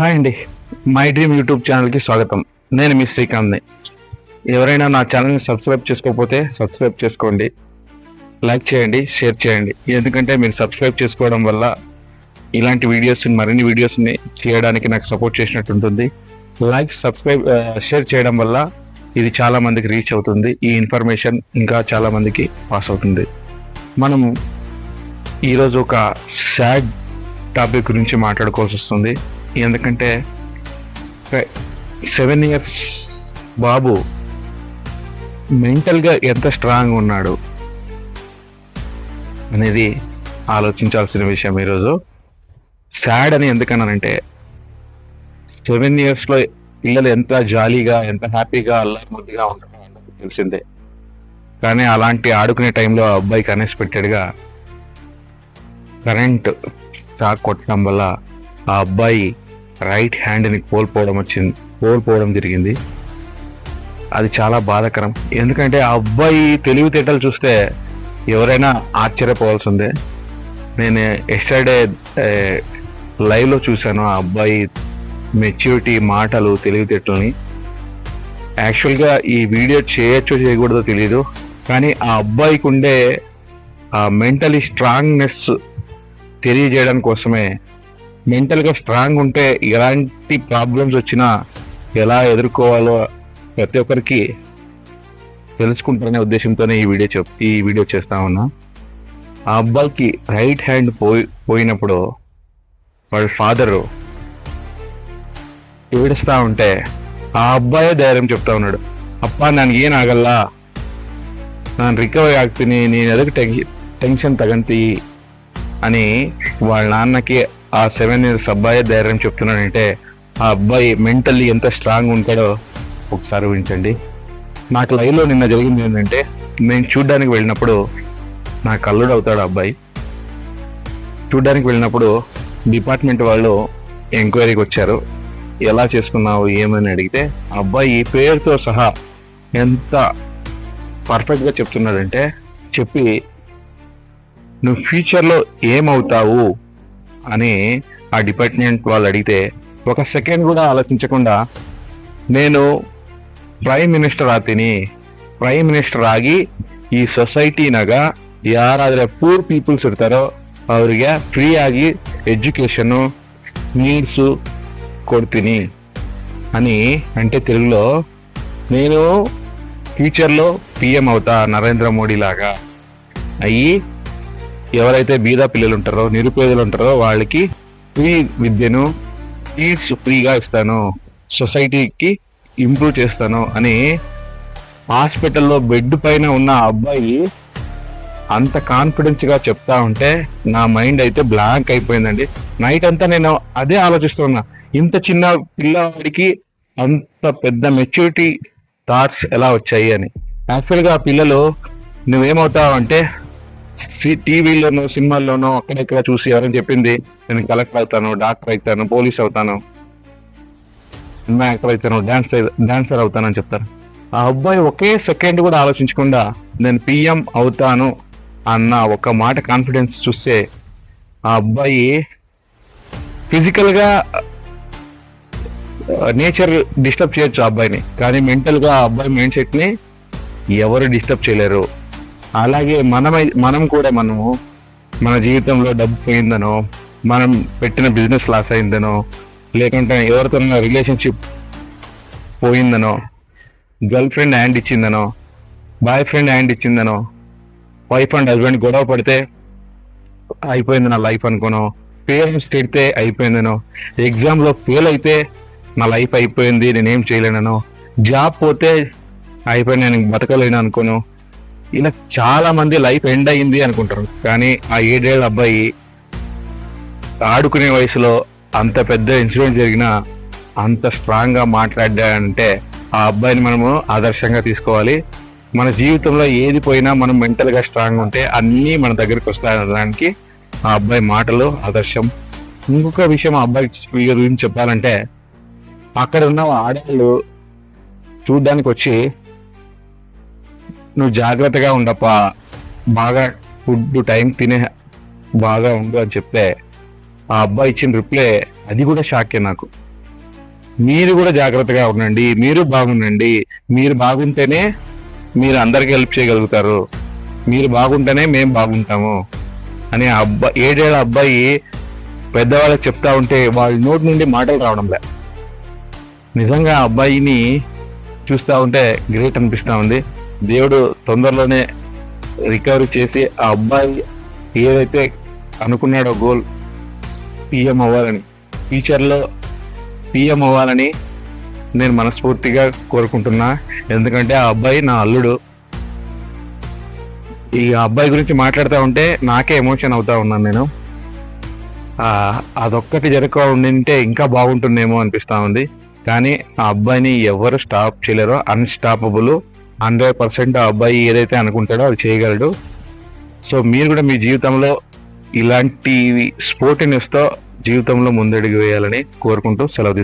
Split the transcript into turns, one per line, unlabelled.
Hi అండి. My dream YouTube ఛానల్కి స్వాగతం. నేను మీ శ్రీకాంత్ని. ఎవరైనా నా ఛానల్ని సబ్స్క్రైబ్ చేసుకోకపోతే సబ్స్క్రైబ్ చేసుకోండి. లైక్ చేయండి షేర్ చేయండి. ఎందుకంటే మీరు సబ్స్క్రైబ్ చేసుకోవడం వల్ల ఇలాంటి వీడియోస్ మరిన్ని వీడియోస్ని చేయడానికి నాకు సపోర్ట్ చేసినట్టు ఉంటుంది. లైక్ సబ్స్క్రైబ్ షేర్ చేయడం వల్ల ఇది చాలా మందికి రీచ్ అవుతుంది. ఈ ఇన్ఫర్మేషన్ ఇంకా చాలా మందికి పాస్ అవుతుంది. మనము ఈరోజు ఒక సాడ్ టాపిక్ గురించి మాట్లాడుకోవాల్సి వస్తుంది. ఎందుకంటే సెవెన్ ఇయర్స్ బాబు మెంటల్గా ఎంత స్ట్రాంగ్ ఉన్నాడు అనేది ఆలోచించాల్సిన విషయం ఈరోజు. సాడ్ అని ఎందుకన్నానంటే సెవెన్ ఇయర్స్లో పిల్లలు ఎంత జాలీగా ఎంత హ్యాపీగా అల్లరిముద్దుగా ఉంటారో అందరికీ తెలిసిందే. కానీ అలాంటి ఆడుకునే టైంలో అబ్బాయి అబ్బాయికి అన్ఎక్స్పెక్టెడ్గా కరెంట్ షాక్ కొట్టడం వల్ల ఆ అబ్బాయి రైట్ హ్యాండ్ని కోల్పోవడం వచ్చింది కోల్పోవడం జరిగింది. అది చాలా బాధాకరం. ఎందుకంటే ఆ అబ్బాయి తెలివితేటలు చూస్తే ఎవరైనా ఆశ్చర్యపోవాల్సిందే. నేను ఎస్టర్డే లైవ్లో చూశాను ఆ అబ్బాయి మెచ్యూరిటీ మాటలు తెలివితేటలని. యాక్చువల్గా ఈ వీడియో చేయొచ్చో చేయకూడదో తెలియదు కానీ ఆ అబ్బాయికి ఉండే ఆ మెంటలీ స్ట్రాంగ్నెస్ తెలియజేయడం కోసమే మెంటల్గా స్ట్రాంగ్ ఉంటే ఎలాంటి ప్రాబ్లమ్స్ వచ్చినా ఎలా ఎదుర్కోవాలో ప్రతి ఒక్కరికి తెలుసుకుంటారనే ఉద్దేశంతోనే ఈ వీడియో చెప్ ఈ వీడియో చేస్తా ఉన్నా. ఆ అబ్బాయికి రైట్ హ్యాండ్ పోయి పోయినప్పుడు వాళ్ళ ఫాదరు ఏడుస్తా ఉంటే ఆ అబ్బాయే ధైర్యం చెప్తా ఉన్నాడు. అప్ప నేను ఏం ఆగల్లా? నన్ను రికవరీ ఆగుతుంది నేను ఎదకు టెన్షన్ టెన్షన్ తగంతి అని వాళ్ళ నాన్నకి ఆ సెవెన్ ఇయర్స్ అబ్బాయి ధైర్యం చెప్తున్నాడంటే ఆ అబ్బాయి మెంటల్లీ ఎంత స్ట్రాంగ్ ఉంటాడో ఒకసారి ఊహించండి. నాకు లైవ్లో నిన్న జరిగింది ఏంటంటే నేను చూడ్డానికి వెళ్ళినప్పుడు నాకు అల్లుడు అవుతాడు ఆ అబ్బాయి. చూడ్డానికి వెళ్ళినప్పుడు డిపార్ట్మెంట్ వాళ్ళు ఎంక్వైరీకి వచ్చారు. ఎలా చేసుకున్నావు ఏమని అడిగితే అబ్బాయి ఈ పేరుతో సహా ఎంత పర్ఫెక్ట్గా చెప్తున్నాడంటే చెప్పి నువ్వు ఫ్యూచర్లో ఏమవుతావు? అని ఆ డిపార్ట్మెంట్ వాళ్ళు అడిగితే ఒక సెకండ్ కూడా ఆలోచించకుండా నేను ಪ್ರೈಮ್ ಮಿನಿಸ್ಟರ್ ಆತೀನಿ ಪ್ರೈಮ್ ಮಿನಿಸ್ಟರ್ ಆಗಿ ಈ ಸೊಸೈಟಿನಾಗ ಯಾರಾದ್ರೆ ಪೂರ್ ಪೀಪಲ್ಸ್ ಇರ್ತಾರೋ ಅವರಿಗೆ ಫ್ರೀ ಆಗಿ ಎಜುಕೇಶನು ನೀಡ್ಸು కొడుతుని అని అంటే తెలుగులో నేను ఫ్యూచర్లో పిఎం అవుతా నరేంద్ర మోడీ లాగా అయ్యి ఎవరైతే బీద పిల్లలు ఉంటారో నిరుపేదలు ఉంటారో వాళ్ళకి ఫ్రీ విద్యను ఫీజ్ ఫ్రీగా ఇస్తాను. సొసైటీకి ఇంప్రూవ్ చేస్తాను అని హాస్పిటల్లో బెడ్ పైన ఉన్న అబ్బాయి అంత కాన్ఫిడెన్స్గా చెప్తా ఉంటే నా మైండ్ అయితే బ్లాంక్ అయిపోయిందండి. నైట్ అంతా నేను అదే ఆలోచిస్తున్నా ఇంత చిన్న పిల్లవాడికి అంత పెద్ద మెచ్యూరిటీ థాట్స్ ఎలా వచ్చాయి అని. యాక్చువల్గా ఆ పిల్లలు నువ్వేమవుతావు అంటే టీవీలోనో సినిమాల్లోనో అక్కడెక్కడ చూసి ఎవరైనా చెప్పింది. నేను కలెక్టర్ అవుతాను డాక్టర్ అవుతాను పోలీస్ అవుతాను. సినిమా యాక్టర్ అవుతాను డాన్స్ డాన్సర్ అవుతానని చెప్తారు. ఆ అబ్బాయి ఒకే సెకండ్ కూడా ఆలోచించకుండా నేను పిఎం అవుతాను అన్న ఒక మాట కాన్ఫిడెన్స్ చూస్తే ఆ అబ్బాయి ఫిజికల్గా నేచర్ డిస్టర్బ్ చేయొచ్చు ఆ అబ్బాయిని. కానీ మెంటల్గా ఆ అబ్బాయి మైండ్ సెట్ని ఎవరు డిస్టర్బ్ చేయలేరు. అలాగే మనమై మనం కూడా మనము మన జీవితంలో డబ్బు పోయిందనో మనం పెట్టిన బిజినెస్ లాస్ అయిందనో లేకుంటే ఎవరితో రిలేషన్షిప్ పోయిందనో గర్ల్ ఫ్రెండ్ హ్యాండ్ ఇచ్చిందనో బాయ్ ఫ్రెండ్ హ్యాండ్ ఇచ్చిందనో వైఫ్ అండ్ హస్బెండ్ గొడవ పడితే అయిపోయింది నా లైఫ్ అనుకోను పేరెంట్స్ తిడితే అయిపోయిందనో ఎగ్జామ్లో ఫెయిల్ అయితే నా లైఫ్ అయిపోయింది నేనేం చేయలేనో జాబ్ పోతే అయిపోయి నేను బతకలేను అనుకోను ఇలా చాలా మంది లైఫ్ ఎండ్ అయింది అనుకుంటారు. కానీ ఆ ఏడేళ్ళ అబ్బాయి ఆడుకునే వయసులో అంత పెద్ద ఇన్సిడెంట్ జరిగినా అంత స్ట్రాంగ్గా మాట్లాడాడంటే ఆ అబ్బాయిని మనము ఆదర్శంగా తీసుకోవాలి. మన జీవితంలో ఏది పోయినా మనం మెంటల్గా స్ట్రాంగ్ ఉంటే అన్నీ మన దగ్గరికి వస్తాయనడానికి ఆ అబ్బాయి మాటలు ఆదర్శం. ఇంకొక విషయం ఆ అబ్బాయి గురించి చెప్పాలంటే అక్కడ ఉన్న ఆడవాళ్ళు చూడ్డానికి వచ్చి నువ్వు జాగ్రత్తగా ఉండప్పా. బాగా ఫుడ్ టైం తినే బాగా ఉండు అని చెప్తే ఆ అబ్బాయి ఇచ్చిన రిప్లై అది కూడా షాకే నాకు. మీరు కూడా జాగ్రత్తగా ఉండండి మీరు బాగుండండి మీరు బాగుంటేనే మీరు అందరికి హెల్ప్ చేయగలుగుతారు మీరు బాగుంటేనే మేము బాగుంటాము అని ఆ అబ్బాయి ఏడేళ్ళ అబ్బాయి పెద్దవాళ్ళకి చెప్తా ఉంటే వాళ్ళ నోటి నుండి మాటలు రావడం లే. నిజంగా ఆ అబ్బాయిని చూస్తా ఉంటే గ్రేట్ అనిపిస్తూ ఉంది. దేవుడు తొందరలోనే రికవరీ చేసి ఆ అబ్బాయి ఏదైతే అనుకున్నాడో గోల్ పిఎం అవ్వాలని ఫ్యూచర్లో పిఎం అవ్వాలని నేను మనస్ఫూర్తిగా కోరుకుంటున్నా. ఎందుకంటే ఆ అబ్బాయి నా అల్లుడు. ఈ అబ్బాయి గురించి మాట్లాడుతూ ఉంటే నాకే ఎమోషన్ అవుతా ఉన్నాను నేను. అదొక్కటి జరగ ఉండింటే ఇంకా బాగుంటుందేమో అనిపిస్తా ఉంది. కానీ ఆ అబ్బాయిని ఎవరు స్టాప్ చేయలేరు అన్స్టాపబుల్ హండ్రెడ్ పర్సెంట్ ఆ అబ్బాయి ఏదైతే అనుకుంటాడో అది చేయగలడు. సో మీరు కూడా మీ జీవితంలో ఇలాంటి స్పోర్టినెస్తో జీవితంలో ముందడుగు వేయాలని కోరుకుంటూ సెలవు తీసుకుంటాను